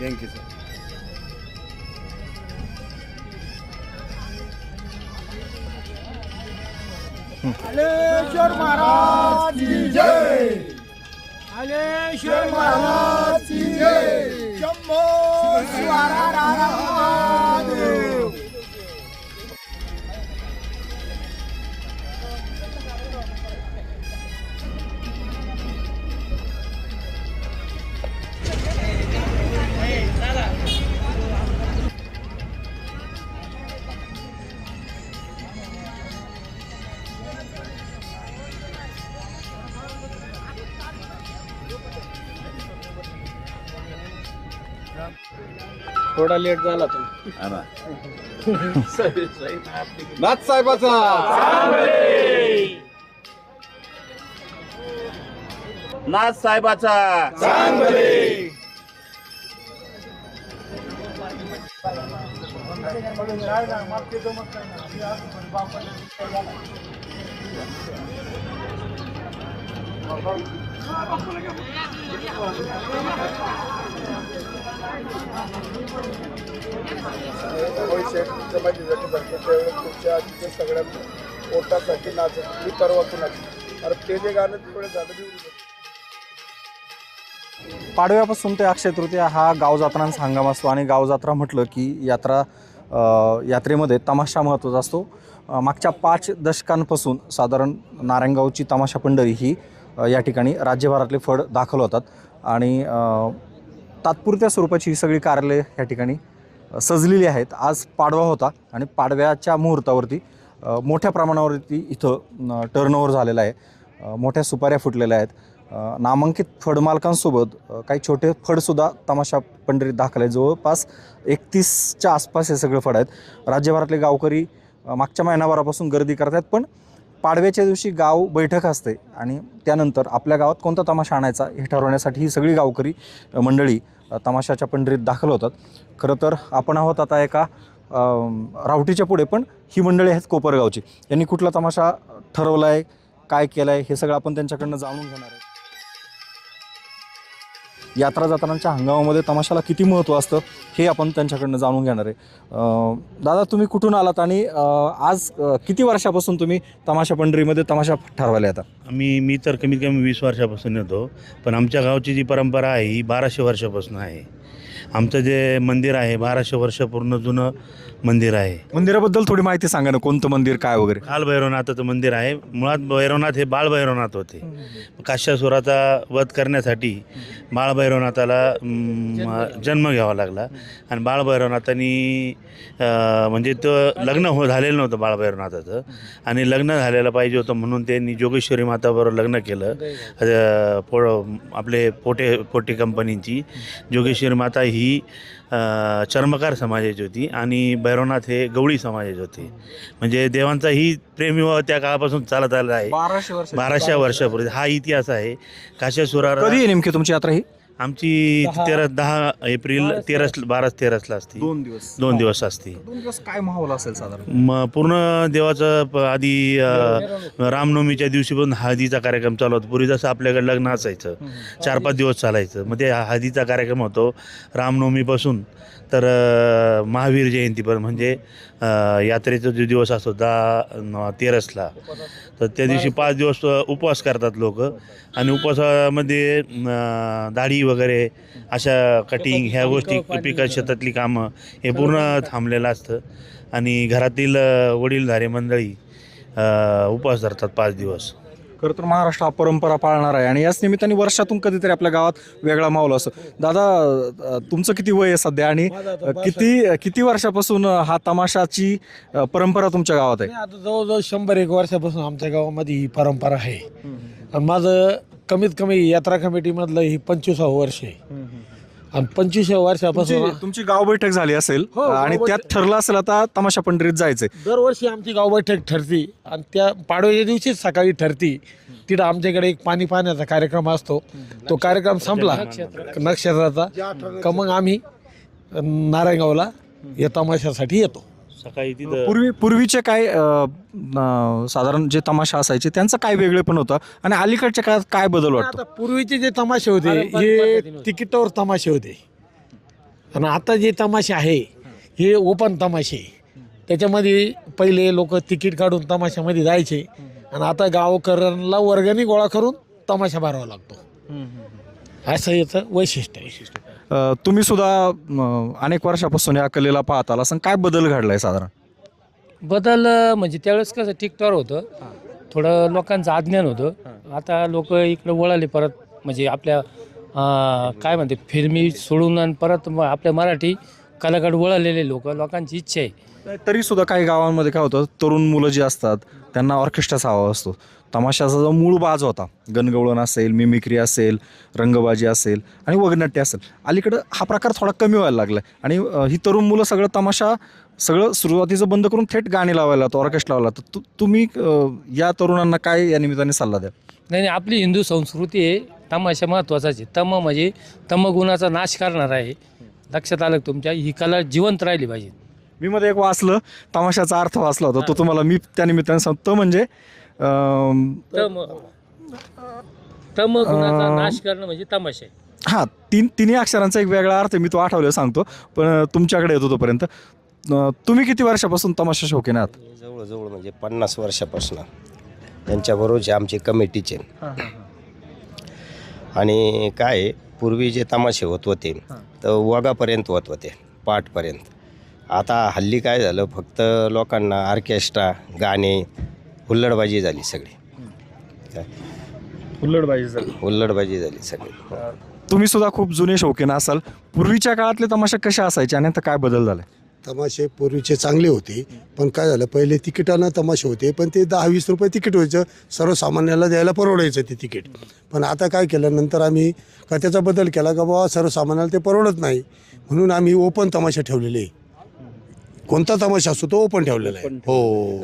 बँकेचं हलेश्वर महाराज की जय। हलेश्वर महाराज की जय। शंभो शिवारा थोडा लेट झाला तो. नाथ साहेबाचा. नाथ साहेबाचा. आधीच्या पोटासाठी नाचत मी परवा कुणाची अरे ते जे गाणं झालं पाडव्यापासून ते अक्षय तृतीया हा गावजात्रांचा हंगाम असतो आणि गावजात्रा म्हटलं की यात्रा यात्रेमध्ये तमाशा महत्त्वाचा असतो. मागच्या पाच दशकांपासून साधारण नारायणगावची तमाशा पंढरी ही या ठिकाणी राज्यभरातले फड दाखल होतात. आणि तात्पुरत्या स्वरूपाची ही सगळी कार्यालय या ठिकाणी सजलेली आहेत. आज पाडवा होता आणि पाडव्याच्या मुहूर्तावरती मोठ्या प्रमाणावरती इथं टर्नओव्हर झालेला आहे. मोठ्या सुपाऱ्या फुटलेल्या आहेत. नामांकित फड मालकांसोबत काही छोटे फडसुद्धा तमाशा पंढरीत दाखल आहेत. जवळपास एकतीसच्या आसपास हे सगळे फड आहेत. राज्यभरातले गावकरी मागच्या महिनाभरापासून गर्दी करत आहेत पण पाडव्याच्या दिवशी गाव बैठक असते आणि त्यानंतर आपल्या गावात कोणता तमाशा आणायचा हे ठरवण्यासाठी ही सगळी गावकरी मंडळी तमाशाच्या पंढरीत दाखल होतात. खरं तर आपण आहोत आता एका रावटीच्या पुढे पण ही मंडळी आहेत कोपरगावची. यांनी कुठला तमाशा ठरवला आहे काय केलं आहे हे सगळं आपण त्यांच्याकडनं जाणून घेणार आहे यात्रा जात्रांच्या हंगामामध्ये तमाशाला किती महत्त्व असतं हे आपण त्यांच्याकडनं जाणून घेणार आहे. दादा तुम्ही कुठून आलात आणि आज किती वर्षापासून तुम्ही तमाशा पंढरीमध्ये तमाशा ठरवायला येतात मी मी तर कमीत कमी वीस वर्षापासून येतो पण आमच्या गावची जी परंपरा आहे ही बाराशे वर्षापासून आहे. आमचं जे मंदिर आहे बाराशे वर्ष पूर्ण जुनं मंदिर आहे. मंदिराबद्दल थोडी माहिती सांगा ना कोणतं मंदिर काय वगैरे? काल भैरवनाथाचं मंदिर आहे. मुळात भैरवनाथ हे बाळ भैरवनाथ होते. काश्यासुराचा वध करण्यासाठी बाळ भैरवनाथाला अं, जन्म घ्यावा लागला. आणि बाळ भैरवनाथांनी अं, म्हणजे तो लग्न हो झालेलं नव्हतं बाळ भैरवनाथाचं. आणि लग्न झालेलं पाहिजे होतं म्हणून त्यांनी जोगेश्वरी माताबरोबर लग्न केलं. पो आपले पोटे पोटे कंपनीची. जोगेश्वरी माता ही चर्मकार समाजाची होती आणि भैरवनाथ हे गवळी समाजाचे होते. म्हणजे देवांचा ही प्रेमविवाह त्या काळापासून चालत आलेला आहे. बाराशे वर्ष. बाराशे वर्षापूर्वी. हा इतिहास आहे. काश्यासुरार कधी आहे नेमकी तुमची यात्रा ही? आमची तेरा दहा एप्रिल तेरास बारा तेरासला असते. दोन दिवस. दोन दिवस असते. दोन दिवस काय माहोल असेल साधारण? म पूर्ण देवाचं प- आधी अ, रामनवमीच्या दिवशीपासून हळदीचा कार्यक्रम चालू होता. पूर्वी जसं आपल्याकडे लग्न असायचं चार पाच दिवस चालायचं. मग ते हळदीचा कार्यक्रम होतो रामनवमीपासून. तर महावीर महावीर पण म्हणजे यात्रेचा जो दिवस असतो दहा तेरसला तर त्या दिवशी पाच दिवस उपवास करतात लोक. आणि उपवासामध्ये दाढी वगैरे अशा कटिंग ह्या गोष्टी पिका शेतातली कामं हे पूर्ण थांबलेलं असतं. आणि घरातील वडीलधारे मंडळी उपवास धरतात पाच दिवस. खरं तर महाराष्ट्र हा परंपरा पाळणार आहे. आणि याच निमित्ताने वर्षातून कधीतरी आपल्या गावात वेगळा माहोल असतो. दादा तुमचं किती वय आहे सध्या? आणि किती किती वर्षापासून हा तमाशाची परंपरा तुमच्या गावात आहे? आता जवळजवळ शंभर एक वर्षापासून आमच्या गावामध्ये ही परंपरा आहे. आणि माझं कमीत कमी यात्रा कमिटीमधलं ही पंचवीसावं वर्ष आहे. आणि पंचवीसाव्या वर्षापासून तुमची तुमची गाव बैठक झाली असेल हो, आणि त्यात ठरलं असेल आता तमाशा पंढरीत जायचंय. दरवर्षी आमची गाव बैठक ठरती आणि त्या पाडव्याच्या दिवशीच सकाळी ठरती. तिथं आमच्याकडे एक पाणी पाण्याचा कार्यक्रम असतो. तो कार्यक्रम संपला. नक्षत्राचा. का मग आम्ही नारायणगावला या तमाशासाठी येतो. सकाळी तिथं पूर्वी पूर्वीचे काय अ, अ, साधारण जे तमाशा असायचे त्यांचं काय वेगळे पण होतं आणि अलीकडच्या काळात काय बदल वाटतो? आता पूर्वीचे जे तमाशे होते हे तिकिटावर तमाशे होते. आणि आता जे तमाशे आहे हे ओपन तमाशे. त्याच्यामध्ये पहिले लोक तिकीट काढून तमाशामध्ये जायचे. आणि आता गावकऱ्यांना वर्गणी गोळा करून तमाशा भरावा लागतो. असं याचं वैशिष्ट्य आहे. अ, तुम्ही सुद्धा अनेक वर्षापासून या कलेला पाहत आला असं काय बदल घडलाय साधारण? बदल म्हणजे त्यावेळेस कसं टिकटॉर होतं. थोडं लोकांचं अज्ञान होतं. आता लोक इकडे वळाले परत म्हणजे आपल्या काय म्हणते फिल्मी सोडून आणि परत आपल्या मराठी कलाकडे वळालेले लोक लोकांची इच्छा आहे. तरी सुद्धा काही गावांमध्ये काय होतं तरुण मुलं जी असतात त्यांना ऑर्केस्ट्राचा हवा असतो. तमाशाचा जो मूळ बाज होता गणगवळण असेल मिमिक्री असेल रंगबाजी असेल आणि वगनाट्य असेल अलीकडं हा प्रकार थोडा कमी व्हायला लागला आणि ही तरुण मुलं सगळं तमाशा सगळं सुरुवातीचं बंद करून थेट गाणी लावायला होतं ऑर्केस्ट्रा लावला तर तुम्ही या तरुणांना काय या निमित्ताने सल्ला द्या नाही नाही आपली हिंदू संस्कृती आहे तमाशा महत्त्वाचाच आहे. तम म्हणजे तमगुणाचा नाश करणार आहे. लक्षात आलं तुमच्या? ही कला जिवंत राहिली पाहिजे. मी मध्ये एक वाचलं तमाशाचा अर्थ वाचला होता. तो तुम्हाला मी त्या निमित्ताने सांगतो म्हणजे तम नाश करणं म्हणजे तमाशा आहे. हां तीन तिन्ही अक्षरांचा एक वेगळा अर्थ आहे, मी तो आठवलं सांगतो. पण अ, तुमच्याकडे येतो तोपर्यंत. अ, तुम्ही किती वर्षापासून तमाशा शौकीन आहात? जवळजवळ म्हणजे पन्नास वर्षापासून. त्यांच्याबरोबरचे आमचे कमिटीचे आणि काय आहे, पूर्वी जे तमाशे होत होते तर वगापर्यंत होत होते पाठपर्यंत. आता हल्ली काय झालं फक्त लोकांना ऑर्केस्ट्रा गाणे हुल्लडबाजी झाली सगळी. काय हुल्लडबाजी झाली सगळी. तुम्ही सुद्धा खूप जुने शौकीन असाल. पूर्वीच्या काळातले तमाशा कशा असायचे आणि आता काय बदल झालाय तमाशे पूर्वीचे चांगले होते पण काय झालं पहिले तिकिटानं तमाशे होते पण ते दहा वीस रुपये तिकीट व्हायचं. सर्वसामान्याला द्यायला परवडायचं ते तिकीट. पण आता काय केलं नंतर आम्ही का त्याचा बदल केला का बाबा सर्वसामान्याला ते परवडत नाही. म्हणून आम्ही ओपन तमाशा ठेवलेले. आहे. कोणता तमाशा असतो तो ओपन ठेवलेला आहे. हो.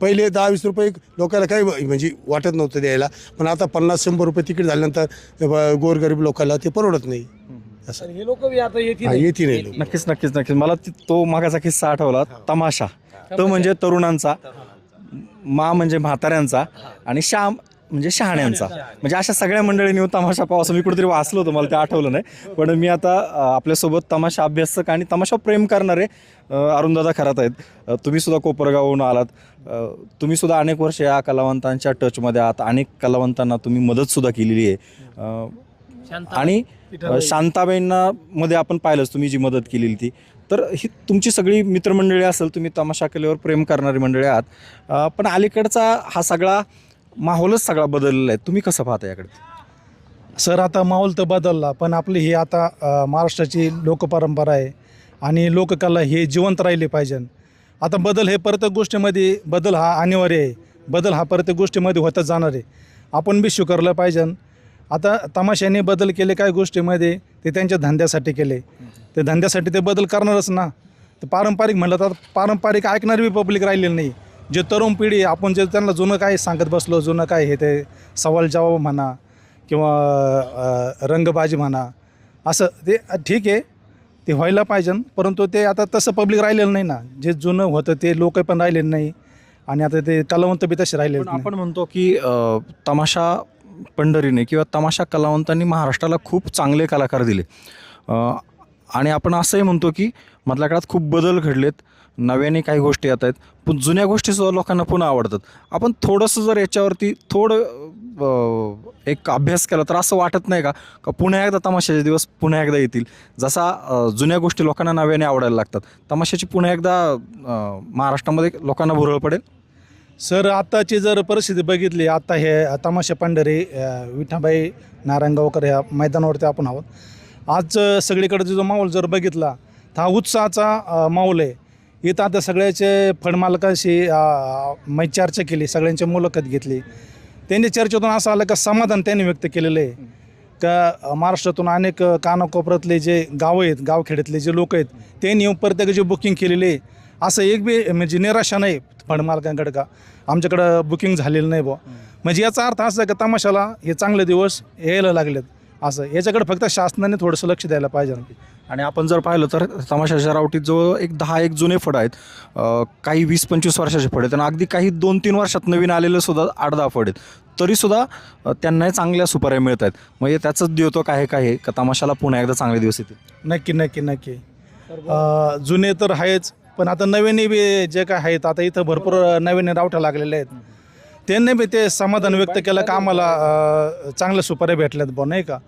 पहिले दहा वीस रुपये लोकांना काही म्हणजे वाटत नव्हतं द्यायला. पण आता पन्नास शंभर रुपये तिकीट झाल्यानंतर गोरगरीब लोकांना ते परवडत नाही. असं. हे लोक बी आता येतील. येते नाही लोक. नक्कीच नक्कीच नक्कीच. मला ती- तो मागाचा किस्सा आठवला. तमाशा. तो म्हणजे तरुणांचा. मा म्हणजे म्हाताऱ्यांचा. आणि श्याम म्हणजे शहाण्यांचा. म्हणजे अशा सगळ्या मंडळींनी तमाशा पाहा असं मी कुठेतरी वाचलं होतं मला ते आठवलं नाही. पण मी आता आपल्यासोबत तमाशा अभ्यासक आणि तमाशा प्रेम करणारे अरुणदादा खरात आहेत. तुम्ही सुद्धा कोपरगावहून आलात. तुम्ही सुद्धा अनेक वर्ष या कलावंतांच्या टचमध्ये आहात. अनेक कलावंतांना तुम्ही मदतसुद्धा केलेली आहे. आणि शांताबाईंना मध्ये आपण पाहिलंच तुम्ही जी मदत केलेली ती. तर ही तुमची सगळी मित्रमंडळी असेल तुम्ही तमाशा कलेवर प्रेम करणारी मंडळी आहात. पण अलीकडचा हा सगळा माहोलच सगळा बदललेला आहे. तुम्ही कसं पाहता याकडे? सर आता माहोल तर बदलला पण आपली ही आता अ, महाराष्ट्राची लोकपरंपरा आहे आणि लोककला हे जिवंत राहिले पाहिजे. आता बदल हे प्रत्येक गोष्टीमध्ये बदल हा अनिवार्य आहे. बदल हा प्रत्येक गोष्टीमध्ये होतच जाणार आहे. आपण बी स्वीकारलं पाहिजे. आता तमाशाने बदल केले काय गोष्टीमध्ये ते त्यांच्या धंद्यासाठी केले. ते धंद्यासाठी ते बदल करणारच ना. तर पारंपरिक म्हणलं तर पारंपरिक ऐकणारी बी पब्लिक राहिलेली नाही. जे तरुण पिढी आपण जे त्यांना जुनं काय सांगत बसलो जुनं काय हे ते सवाल जवाब म्हणा किंवा रंगबाजी म्हणा असं ते ठीक आहे ते व्हायला पाहिजे. परंतु ते आता तसं पब्लिक राहिलेलं नाही ना. जे जुनं होतं ते लोक पण राहिलेलं नाही आणि आता ते कलावंत बी तसे राहिले पण आपण म्हणतो की तमाशा पंढरीने किंवा तमाशा कलावंतांनी महाराष्ट्राला खूप चांगले कलाकार दिले. आणि आपण असंही म्हणतो की मधल्या काळात खूप बदल घडलेत. नव्याने काही गोष्टी येत आहेत. पण जुन्या गोष्टीसुद्धा लोकांना पुन्हा आवडतात. आपण थोडंसं जर याच्यावरती थोडं एक अभ्यास केला तर असं वाटत नाही का? का पुन्हा एकदा तमाशाचे दिवस पुन्हा एकदा येतील? जसा जुन्या गोष्टी लोकांना नव्याने आवडायला लागतात. तमाशाची पुन्हा एकदा महाराष्ट्रामध्ये लोकांना भुरळ पडेल? सर आत्ताची जर परिस्थिती बघितली आत्ता हे तमाशा पंढरी विठाबाई नारायणगावकर ह्या मैदानावरती आपण आहोत. आज सगळीकडचा सगळीकडे जो माहोल जर बघितला तर हा उत्साहाचा माहोल आहे. इथं आता सगळ्याचे फडमालकाशी मै चर्चा केली सगळ्यांची मुलाखत घेतली. त्यांनी चर्चेतून असं आलं का समाधान त्यांनी व्यक्त केलेलं आहे. का महाराष्ट्रातून अनेक कानाकोपऱ्यातले जे गावं आहेत गावखेड्यातले जे लोक आहेत त्यांनी येऊन प्रत्येकाची बुकिंग केलेली आहे असं एक बी म्हणजे निराशा नाही फडमालकांकडे का? आमच्याकडं बुकिंग झालेलं नाही बुवा. म्हणजे याचा अर्थ असा आहे का तमाशाला हे चांगले दिवस यायला लागलेत. असं याच्याकडे फक्त शासनाने थोडंसं लक्ष द्यायला पाहिजे आणि आपण जर पाहिलं तर तमाशाच्या रावटीत जवळ एक दहा एक जुने फड आहेत. अ, काही वीस पंचवीस वर्षाचे फड आहेत. आणि अगदी काही दोन तीन वर्षात नवीन आलेले सुद्धा आठ दहा फड आहेत. तरीसुद्धा अ, त्यांनाही चांगल्या सुपाऱ्या मिळत आहेत. म्हणजे त्याचंच द्योतक आहे काय आहे? का तमाशाला पुन्हा एकदा चांगले दिवस येतील? नक्की नक्की नक्की. अ, जुने तर आहेच. पण आता नवीन बी जे काय आहेत आता इथं भरपूर नवीन रावठ्या लागलेले आहेत. त्यांनी बी ते समाधान व्यक्त केलं का आम्हाला अ, चांगल्या सुपाऱ्या भेटल्यात बा नाही का?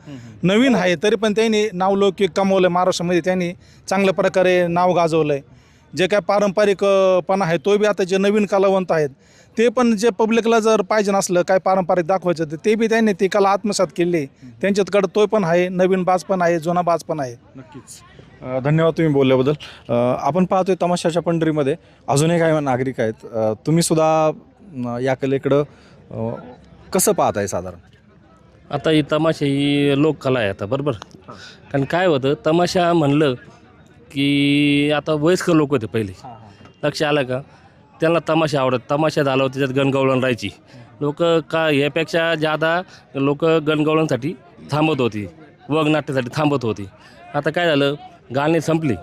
नवीन आहे तरी पण त्यांनी नावलौकिक कमवलं महाराष्ट्रामध्ये त्यांनी चांगल्या प्रकारे नाव गाजवलं आहे जे काय पारंपरिक अ, पण आहे तो बी आता जे नवीन कलावंत आहेत ते पण जे पब्लिकला जर पाहिजे नसलं काय पारंपरिक दाखवायचं तर ते बी त्यांनी ती कला आत्मसात केली. त्यांच्याकडं तो पण आहे नवीन बाज पण आहे जुना बाज पण आहे. नक्कीच. अ, धन्यवाद तुम्ही बोलल्याबद्दल. अ, आपण पाहतोय तमाशाच्या पंढरीमध्ये अजूनही काही नागरिक आहेत. अ, तुम्ही सुद्धा या कलेकडं कसं पाहताय साधारण? आता ही तमाशा ही लोककला आहे आता बरोबर? कारण काय होतं तमाशा म्हणलं की आता वयस्कर लोक होते पहिले. लक्ष आलं का? त्यांना तमाशा आवडत तमाशा झाला होता त्याच्यात गणगवळण राहायची. लोक का यापेक्षा जादा लोक गणगवळणसाठी थांबत होती वगनाट्यासाठी थांबत होती. आता काय झालं गाणी संपली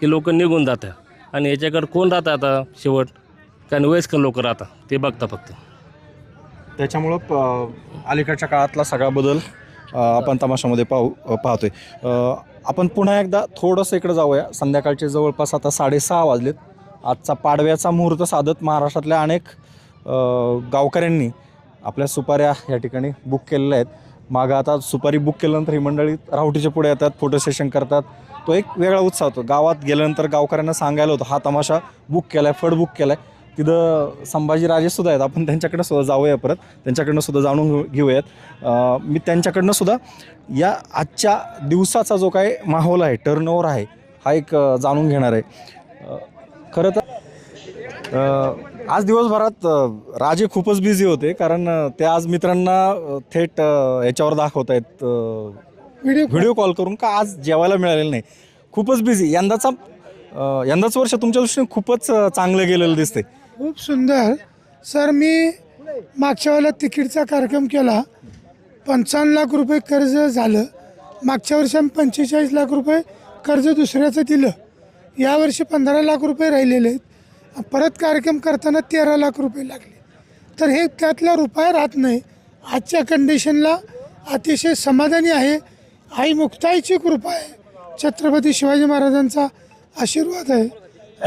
की लोक निघून जातात. आणि याच्याकडे कोण राहतं आता शेवट? कारण वयस्कर लोक राहतात ते बघता फक्त. त्याच्यामुळं प- अलीकडच्या काळातला सगळा बदल अ, आपण तमाशामध्ये पाहू अ, पाहतोय. अ, आपण पुन्हा एकदा थोडंसं इकडं जाऊया. संध्याकाळचे जवळपास आता साडेसहा वाजलेत. आजचा पाडव्याचा मुहूर्त साधत महाराष्ट्रातल्या अनेक अ, गावकऱ्यांनी आपल्या सुपाऱ्या या ठिकाणी बुक केलेल्या आहेत. मागं आता सुपारी बुक केल्यानंतर ही मंडळी राहुटीच्या पुढे येतात फोटो सेशन करतात. तो एक वेगळा उत्साह होतो. गावात गेल्यानंतर गावकऱ्यांना सांगायला होतं हा तमाशा बुक केला आहे फड बुक केला आहे तिथं संभाजी राजेसुद्धा आहेत. आपण त्यांच्याकडनं सुद्धा जाऊया परत. त्यांच्याकडनं सुद्धा जाणून घेऊ- घेऊयात. मी त्यांच्याकडनं सुद्धा या आजच्या दिवसाचा जो काय माहोल आहे टर्नओव्हर आहे हा एक जाणून घेणार आहे. खरं तर आज दिवसभरात राजे खूपच बिझी होते. कारण ते आज मित्रांना थेट याच्यावर दाखवत आहेत व्हिडिओ कॉल करून का आज जेवायला मिळालेलं नाही. खूपच बिझी यंदाचा यंदाचं वर्ष तुमच्या दृष्टीने खूपच चांगलं गेलेलं दिसतंय. खूप सुंदर. सर मी मागच्या वेळेला तिकीटचा कार्यक्रम केला. पंचावन्न लाख रुपये कर्ज झालं. मागच्या वर्षी आम्ही पंचेचाळीस लाख रुपये कर्ज दुसऱ्याचं दिलं. यावर्षी पंधरा लाख रुपये राहिलेले आहेत. परत कार्यक्रम करताना तेरा लाख रुपये लागले. तर हे त्यातला रुपया राहत नाही. आजच्या कंडिशनला अतिशय समाधानी आहे. आई मुक्ताईची कृपा आहे. छत्रपती शिवाजी महाराजांचा आशीर्वाद आहे.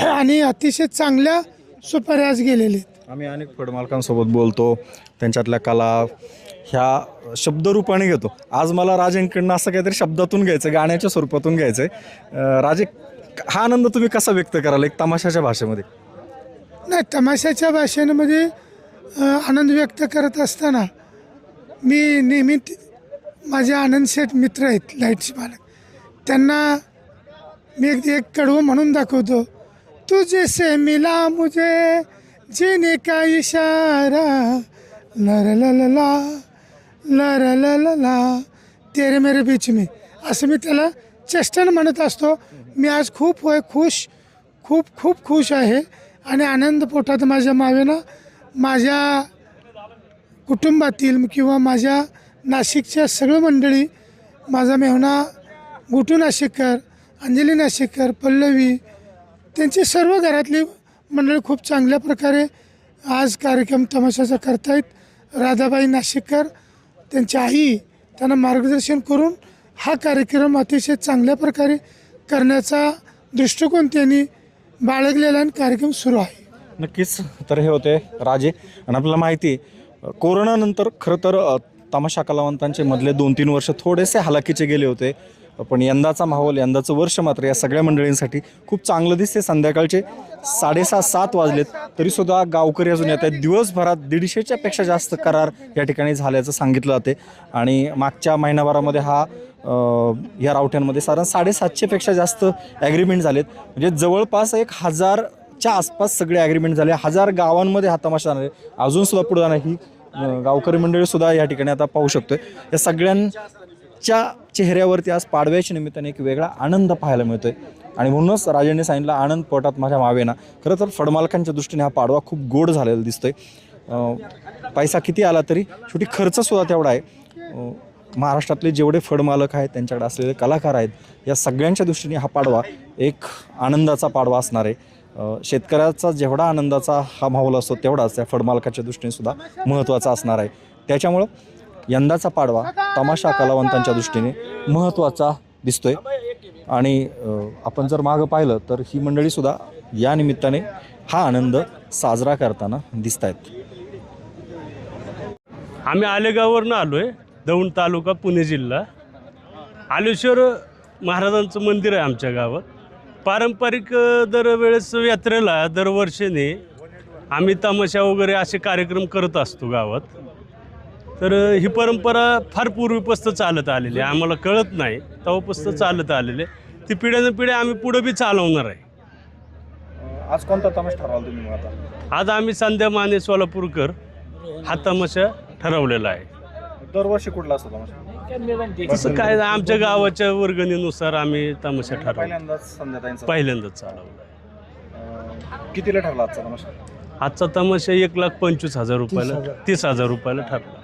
आणि अतिशय चांगल्या सुपाऱ्या आज गेलेले आहेत. आम्ही अनेक फडमालकांसोबत बोलतो त्यांच्यातल्या कला ह्या शब्दरूपाने घेतो. आज मला राजेंकडनं असं काहीतरी शब्दातून घ्यायचं गाण्याच्या स्वरूपातून घ्यायचं आहे राजे हा आनंद तुम्ही कसा व्यक्त कराल एक तमाशाच्या भाषेमध्ये? नाही तमाशाच्या भाषेमध्ये अ, आनंद व्यक्त करत असताना मी नेहमी त- माझे आनंद शेठ मित्र आहेत लाईटचे मालक त्यांना मी एक एक कडवं म्हणून दाखवतो तुझे से मिला मुझे जीने का इशारा। लर लला लर लला तेरे मेरे बीच मी। असं मी त्याला चेष्टन म्हणत असतो. मी आज खूप होय खुश खूप खूप खुश आहे. आणि आनंद पोटात माझ्या मावेनं माझ्या कुटुंबातील किंवा माझ्या नाशिकच्या सगळं मंडळी माझा मेहना गुटू नाशिककर अंजली नाशिककर पल्लवी त्यांची सर्व घरातली मंडळी खूप चांगल्या प्रकारे आज कार्यक्रम तमाशाचा करतायत. राधाबाई नाशिककर त्यांची आई त्यांना मार्गदर्शन करून हा कार्यक्रम अतिशय चांगल्या प्रकारे करण्याचा दृष्टिकोन त्यांनी बाळगलेला आणि कार्यक्रम सुरू आहे. नक्कीच तर हे होते राजे. आणि आपल्याला माहिती आहे कोरोनानंतर खरं तर तमाशा कलावंतांचे मधले दोन तीन वर्ष थोडेसे हलाखीचे गेले होते. पण यंदाचा माहोल यंदाचं वर्ष मात्र या सगळ्या मंडळींसाठी खूप चांगलं दिसते संध्याकाळचे साडेसहा सात वाजलेत. तरीसुद्धा गावकरी अजून येत आहेत. दिवसभरात दीडशेच्या पेक्षा जास्त करार या ठिकाणी झाल्याचं सांगितलं जाते आणि मागच्या महिनाभरामध्ये हा या रावठ्यांमध्ये साधारण साडेसातशेपेक्षा जास्त ॲग्रीमेंट झालेत. म्हणजे जवळपास एक हजारच्या आसपास सगळे ॲग्रीमेंट झाले. हजार गावांमध्ये हा तमाशा जाणार आहे अजून सुद्धा पुढे जाणार ही गावकरी मंडळीसुद्धा या ठिकाणी आता पाहू शकतोय. या सगळ्यां सगळ्यांच्या चेहऱ्यावरती आज पाडव्याच्या निमित्ताने एक वेगळा आनंद पाहायला मिळतो आहे आणि म्हणूनच राजांनी सांगितलं आनंद पोटात माझ्या मावेना. खरं तर फडमालकांच्या दृष्टीने हा पाडवा खूप गोड झालेला दिसतोय. पैसा किती आला तरी शेवटी खर्चसुद्धा तेवढा आहे. महाराष्ट्रातले जेवढे फडमालक आहेत त्यांच्याकडे असलेले कलाकार आहेत या सगळ्यांच्या दृष्टीने हा पाडवा एक आनंदाचा पाडवा असणार आहे. शेतकऱ्याचा जेवढा आनंदाचा हा माहोल असतो तेवढाच त्या फडमालकाच्या दृष्टीने सुद्धा महत्त्वाचा असणार आहे. त्याच्यामुळं यंदाचा पाडवा तमाशा कलावंतांच्या दृष्टीने महत्त्वाचा दिसतोय. आणि आपण जर मागं पाहिलं तर ही मंडळीसुद्धा या निमित्ताने हा आनंद साजरा करताना दिसत आहेत आम्ही आलेगाववरनं आलो आहे दौंड तालुका पुणे जिल्हा. आलेश्वर महाराजांचं मंदिर आहे आमच्या गावात. पारंपरिक दरवेळेस यात्रेला दरवर्षीने आम्ही तमाशा वगैरे असे कार्यक्रम करत असतो गावात. तर ही परंपरा फार पूर्वीपासून चालत आलेली आहे. आम्हाला कळत नाही. तेव्हापासून चालत आलेले ती पिढ्यानं पिढ्या आम्ही पुढं बी चालवणार आहे. आज कोणता तमाशा ठरवाल तुम्ही मग आता? आज आम्ही संध्या माने सोलापूरकर हा तमाशा ठरवलेला आहे. दरवर्षी कुठला असतो तमाशा? तसं काय आमच्या गावाच्या वर्गणीनुसार आम्ही तमाशा ठरवला पहिल्यांदाच संध्याताईंचा पहिल्यांदाच चालवला अ, कितीला ठरला आजचा तमाशा? आजचा तमाशा एक लाख पंचवीस हजार रुपयाला तीस हजार रुपयाला ठरला.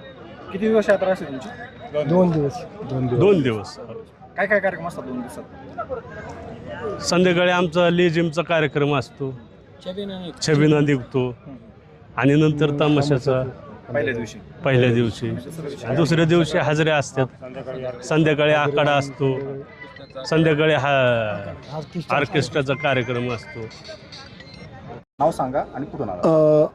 किती दिवस यात्रा असते तुमची? दोन दिवस. दोन दोन दिवस. काय काय कार्यक्रम असतात दोन दिवसात? संध्याकाळी आमचा लेझिमचा कार्यक्रम असतो. छबिना निघतो. आणि नंतर तमाशाचा. पहिल्या दिवशी. पहिल्या दिवशी. आणि दुसऱ्या दिवशी हजेऱ्या असतात. संध्याकाळी आखाडा असतो. संध्याकाळी हा ऑर्केस्ट्राचा कार्यक्रम असतो. नाव सांगा आणि कुठून आला? अ,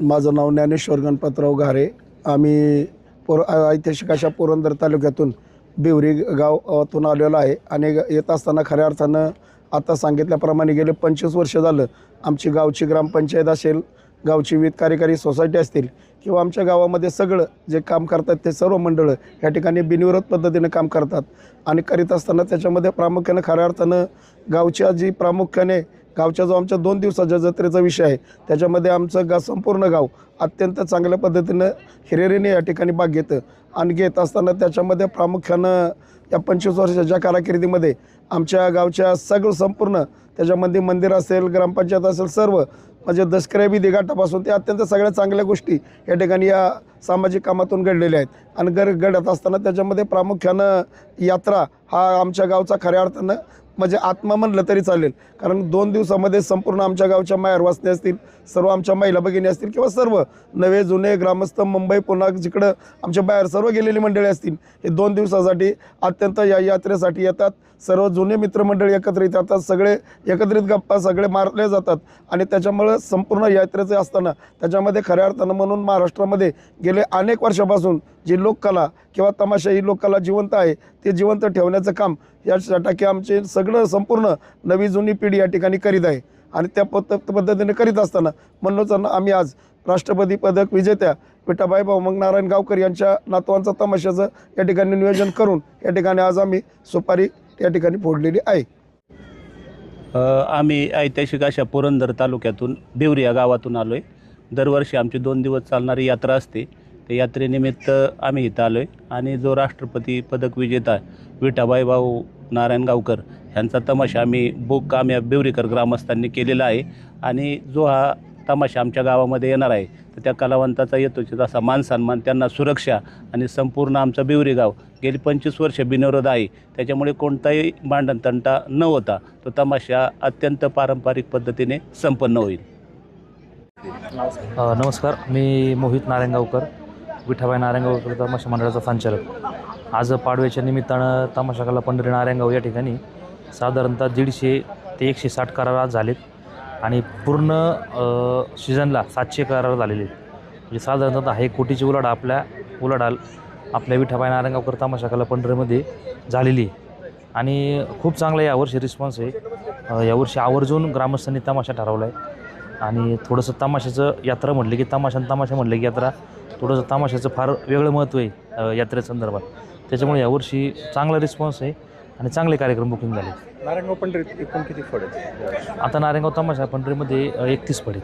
माझं नाव ज्ञानेश्वर गणपतराव घारे. आम्ही पुर ऐतिहासिक अशा पुरंदर तालुक्यातून बिवरी गावातून आलेलो आहे. आणि येत असताना खऱ्या अर्थानं आता सांगितल्याप्रमाणे गेले पंचवीस वर्ष झालं आमची गावची ग्रामपंचायत असेल गावची विविध कार्यकारी सोसायटी असतील किंवा आमच्या गावामध्ये सगळं जे काम करतात ते सर्व मंडळं या ठिकाणी बिनविरोध पद्धतीनं काम करतात. आणि करीत असताना त्याच्यामध्ये प्रामुख्यानं खऱ्या अर्थानं गावच्या जी प्रामुख्याने गावच्या जो आमच्या दोन दिवसाच्या जत्रेचा विषय आहे त्याच्यामध्ये आमचं गा संपूर्ण गाव अत्यंत चांगल्या पद्धतीनं हिरेरीने या ठिकाणी भाग घेतं. आणि घेत असताना त्याच्यामध्ये प्रामुख्यानं या पंचवीस वर्षाच्या काराकिर्दीमध्ये आमच्या गावच्या सगळं संपूर्ण त्याच्यामध्ये मंदिर असेल ग्रामपंचायत असेल सर्व म्हणजे दसकऱ्या दिघाटापासून ते अत्यंत सगळ्या चांगल्या गोष्टी या ठिकाणी या सामाजिक कामातून घडलेल्या आहेत. आणि घर घडत असताना त्याच्यामध्ये प्रामुख्यानं यात्रा हा आमच्या गावचा खऱ्या अर्थानं म्हणजे आत्मा म्हणलं तरी चालेल. कारण दोन दिवसामध्ये संपूर्ण आमच्या गावच्या माहेर वासने असतील सर्व आमच्या महिला भगिनी असतील किंवा सर्व नवे जुने ग्रामस्थ मुंबई पुन्हा जिकडं आमच्या बाहेर सर्व गेलेली मंडळी असतील हे दोन दिवसासाठी अत्यंत या यात्रेसाठी येतात. सर्व जुने मित्रमंडळी एकत्रित येतात. सगळे एकत्रित गप्पा सगळे मारले जातात. आणि त्याच्यामुळं संपूर्ण यात्रेचे असताना त्याच्यामध्ये खऱ्या अर्थानं म्हणून महाराष्ट्रामध्ये गेले अनेक वर्षापासून जी लोककला किंवा तमाशा ही लोककला जिवंत आहे ते जिवंत ठेवण्याचं काम या टाकी आमचे सगळं संपूर्ण नवी जुनी पिढी या ठिकाणी करीत आहे. आणि त्या पद्ध पद्धतीने करीत असताना म्हणूनच आम्ही आज राष्ट्रपती पदक विजेत्या विठाबाई भाऊ मग नारायण गावकर यांच्या नातवांचा तमाशाचं या ठिकाणी नियोजन करून या ठिकाणी आज आम्ही सुपारी त्या ठिकाणी फोडलेली आहे. आम्ही ऐतिहासिक अशा पुरंदर तालुक्यातून बिवरी या गावातून आलो आहे दरवर्षी आमची दोन दिवस चालणारी यात्रा असते. त्या यात्रेनिमित्त आम्ही इथं आलो आहे आणि जो राष्ट्रपती पदक विजेता विठाबाई भाऊ नारायण गावकर ह्यांचा तमाशा आम्ही बुक आम्ही बेवरीकर ग्रामस्थांनी केलेला आहे. आणि जो हा तमाशा आमच्या गावामध्ये येणार आहे. तर त्या कलावंताचा येतोच तसा मान सन्मान त्यांना सुरक्षा आणि संपूर्ण आमचं बिवरी गाव. गेली पंचवीस वर्ष बिनविरोध आहे. त्याच्यामुळे कोणताही भांडण तंटा न होता तो तमाशा अत्यंत पारंपरिक पद्धतीने संपन्न होईल. नमस्कार. मी मोहित नारायणगावकर विठाबाई नारायणगावकर तमाशा मंडळाचा संचालक. आज पाडव्याच्या निमित्तानं तमाशा कला पंढरी नारायणगाव या ठिकाणी साधारणतः दीडशे ते एकशे साठ करार आज झालेत. आणि पूर्ण सीझनला सातशे करार झालेले म्हणजे साधारणतः एक कोटीची उलाढ आपल्या उलाढाल आपल्या विठाबाई नारायणगावकर तमाशा पंढरीमध्ये झालेली आणि खूप चांगला यावर्षी रिस्पॉन्स आहे. यावर्षी आवर्जून ग्रामस्थांनी तमाशा ठरवला आहे आणि थोडंसं तमाशाचं यात्रा म्हटलं की तमाशा तमाशा म्हटलं की यात्रा थोडंसं तमाशाचं फार वेगळं महत्त्व आहे यात्रेसंदर्भात. त्याच्यामुळे यावर्षी चांगला रिस्पॉन्स आहे. आणि चांगले कार्यक्रम बुकिंग झाले. नारायणगाव पंढरीत एकूण किती फड आहेत? आता नारायणगाव तमाशा पंढरीमध्ये एकतीस पडे